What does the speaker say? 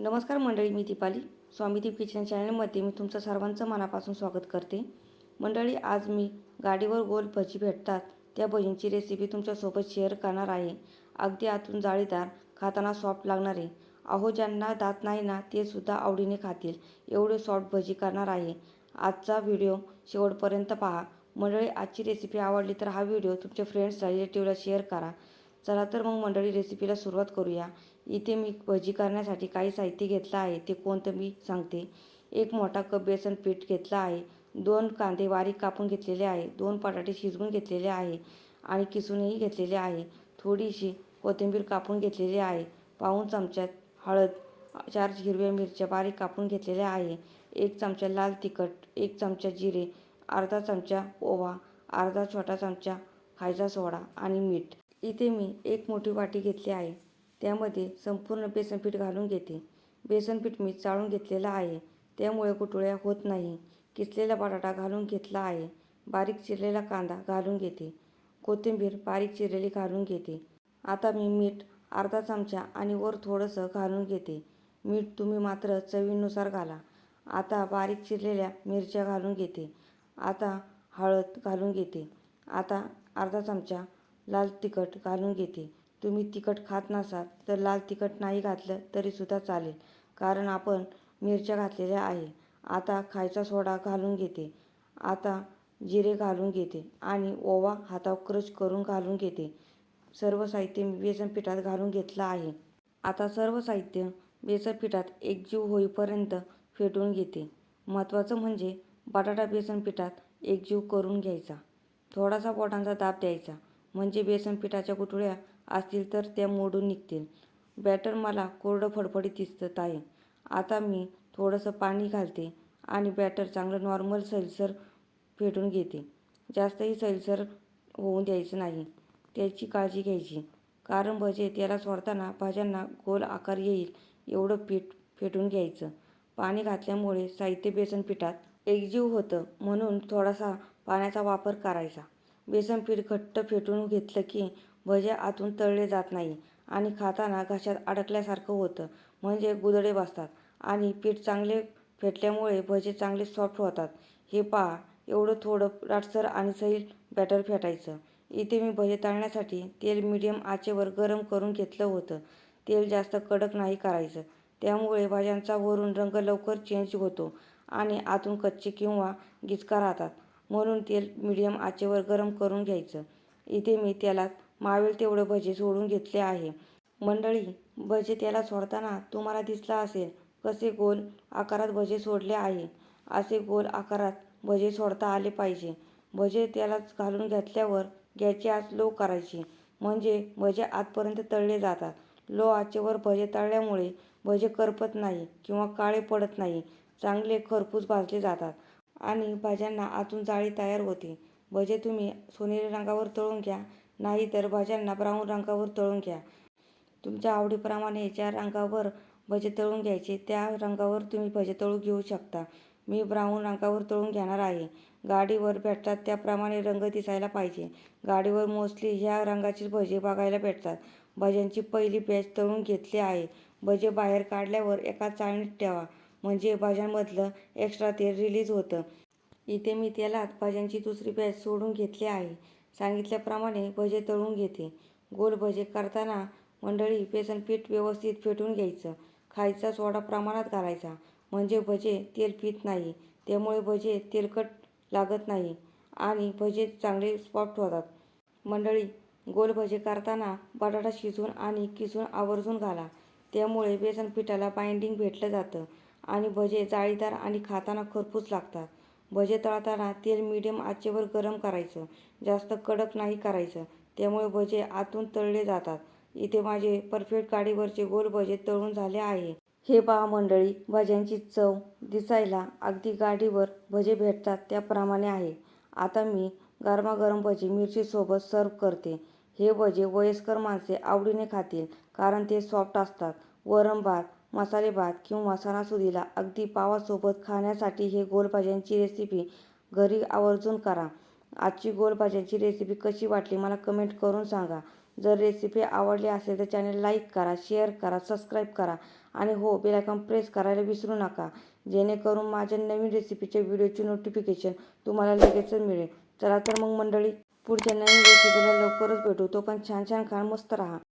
नमस्कार मंडळी मी दीपाली. स्वामीदीप किचन चॅनलमध्ये मी तुमचं सर्वांचं मनापासून स्वागत करते. मंडळी आज मी गाडीवर गोल भजी भेटतात. त्या भजींची रेसिपी तुमच्यासोबत शेअर करणार आहे. अगदी आतून जाळीदार खाताना सॉफ्ट लागणार आहे. अहो ज्यांना दात नाही ना ते सुद्धा आवडीने खातील. एवढे सॉफ्ट भजी करणार आहे. आजचा व्हिडिओ शेवटपर्यंत पहा. मंडळी आजची रेसिपी आवडली तर हा व्हिडिओ तुमच्या फ्रेंड्स रिलेटिव्हला शेअर करा. चला तर मग मंडळी रेसिपीला सुरुवात करूया. इथे मी भजी करण्यासाठी काही साहित्य घेतलं आहे ते कोणतं मी सांगते. एक मोठा कप बेसन पीठ घेतलं आहे दोन कांदे बारीक कापून घेतलेले आहे दोन बटाटे शिजवून घेतलेले आहे आणि किसूनही घेतलेले आहे. थोडीशी कोथिंबीर कापून घेतलेली आहे पाऊण चमच्यात हळद चार हिरव्या मिरच्या बारीक कापून घेतलेल्या आहे एक चमचा लाल तिखट एक चमचा जिरे अर्धा चमचा ओवा अर्धा छोटा चमचा खायचा सोडा आणि मीठ. इथे मी एक मोठी वाटी घेतली आहे. त्यामध्ये संपूर्ण बेसनपीठ घालून घेते. बेसनपीठ मी चाळून घेतलेलं आहे. त्यामुळे कुटुळ्या होत नाही. किसलेला बटाटा घालून घेतला आहे. बारीक चिरलेला कांदा घालून घेते. कोथिंबीर बारीक चिरलेली घालून घेते. आता मी मीठ अर्धा चमचा आणि वर थोडंसं घालून घेते. मीठ तुम्ही मात्र चवीनुसार घाला. आता बारीक चिरलेल्या मिरच्या घालून घेते. आता हळद घालून घेते. आता अर्धा चमचा लाल तिखट घालून घेते. तुम्ही तिखट खात नसाल तर लाल तिखट नाही घातलं तरीसुद्धा चालेल. कारण आपण मिरच्या घातलेल्या आहे. आता खायचा सोडा घालून घेते. आता जिरे घालून घेते आणि ओवा हातावर क्रश करून घालून घेते. सर्व साहित्य मी बेसन पिठात घालून घेतलं आहे. आता सर्व साहित्य बेसन पिठात एकजीव होईपर्यंत फेटून घेते. महत्त्वाचं म्हणजे बटाटा बेसन पिठात एकजीव करून घ्यायचा. थोडासा बोटांचा दाब द्यायचा. म्हणजे बेसन पिठाच्या गुठळ्या असतील तर त्या मोडून निघतील. बॅटर मला कोरडं फडफडीत दिसत आहे आता मी थोडंसं पाणी घालते आणि बॅटर चांगलं नॉर्मल सैलसर फेटून घेते. जास्तही सैलसर होऊन द्यायचं नाही. त्याची काळजी घ्यायची. कारण भजे त्याला सोडताना भाज्यांना गोल आकार येईल एवढं पीठ फेटून घ्यायचं. पाणी घातल्यामुळे साहित्य बेसन पिठात एकजीव होतं म्हणून थोडासा पाण्याचा वापर करायचा. बेसन पीठ घट्ट फेटून घेतलं की भजे आतून तळले जात नाही आणि खाताना घशात अडकल्यासारखं होतं. म्हणजे गुदडे बसतात आणि पीठ चांगले फेटल्यामुळे भजे चांगले सॉफ्ट होतात. हे पहा एवढं थोडं राटसर आणि सैल बॅटर फेटायचं. इथे मी भजे तळण्यासाठी तेल मिडियम आचेवर गरम करून घेतलं होतं. तेल जास्त कडक नाही करायचं. त्यामुळे भाज्यांचा वरून रंग लवकर चेंज होतो आणि आतून कच्चे किंवा गिचका राहतात. म्हणून तेल मिडियम आचेवर गरम करून घ्यायचं. इथे मी तेलात मावेल तेवढं भजे सोडून घेतले आहे. मंडळी भजे त्याला सोडताना तुम्हाला दिसला असेल कसे गोल आकारात भजे सोडले आहे. असे गोल आकारात भजे सोडता आले पाहिजे. भजे त्यालाच घालून घेतल्यावर गॅसची आज लो करायची. म्हणजे भजे आतपर्यंत तळले जातात. लो आचेवर भजे तळल्यामुळे भजे करपत नाही किंवा काळे पडत नाही. चांगले खरपूस भाजले जातात आणि भाज्यांना आतून जाळी तयार होते. भजे तुम्ही सोनेरी रंगावर तळून घ्या. नाही तर भाज्यांना ब्राऊन रंगावर तळून घ्या. तुमच्या आवडीप्रमाणे ज्या रंगावर भजे तळून घ्यायचे त्या रंगावर तुम्ही भजे तळून घेऊ शकता. मी ब्राऊन रंगावर तळून घेणार आहे. गाडीवर भेटतात त्याप्रमाणे रंग दिसायला पाहिजे. गाडीवर मोस्टली ह्या रंगाचे भजे बघायला भेटतात. भज्यांची पहिली बॅच तळून घेतली आहे. भजे बाहेर काढल्यावर एका चाळणीत ठेवा म्हणजे भाज्यांमधलं एक्स्ट्रा तेल रिलीज होतं. इथे मी तेलात भाज्यांची दुसरी बॅच सोडून घेतली आहे. सांगितल्याप्रमाणे भजे तळून घेते. गोल भजे करताना मंडळी बेसन पीठ व्यवस्थित फेटून घ्यायचं. खायचा सोडा प्रमाणात घालायचा. म्हणजे भजे तेल पित नाही. त्यामुळे भजे तेलकट लागत नाही आणि भजे चांगले सॉफ्ट होतात. मंडळी गोल भजे करताना बटाटा शिजवून आणि किसून आवर्जून घाला. त्यामुळे बेसन पिठाला बाइंडिंग भेटलं जातं आणि भजे जाळीदार आणि खाताना खरपूस लागतात. भजे तळताना तेल मिडियम आचेवर गरम करायचं. जास्त कडक नाही करायचं. त्यामुळे भजे आतून तळले जातात. इथे माझे परफेक्ट गाडीवरचे गोल भजे तळून झाले आहे. हे पहा मंडळी भज्यांची चव दिसायला अगदी गाडीवर भजे भेटतात त्याप्रमाणे आहे. आता मी गरमागरम भजे मिरचीसोबत सर्व करते. हे भजे वयस्कर माणसे आवडीने खातील कारण ते सॉफ्ट असतात. वरण भात मसाले भात किंवा सणासुदीला अगदी पावासोबत खाण्यासाठी हे गोलभाज्यांची रेसिपी घरी आवर्जून करा. आजची गोलभाज्यांची रेसिपी कशी वाटली मला कमेंट करून सांगा. जर रेसिपी आवडली असेल तर चॅनल लाईक करा शेअर करा सबस्क्राईब करा आणि हो बेलायकॉन प्रेस करायला विसरू नका. जेणेकरून माझ्या नवीन रेसिपीच्या व्हिडिओची नोटिफिकेशन तुम्हाला लगेचच मिळेल. चला तर मग मंडळी पुढच्या नवीन रेसिपीला लवकरच भेटू. तो पण छान छान खाण मस्त राहा.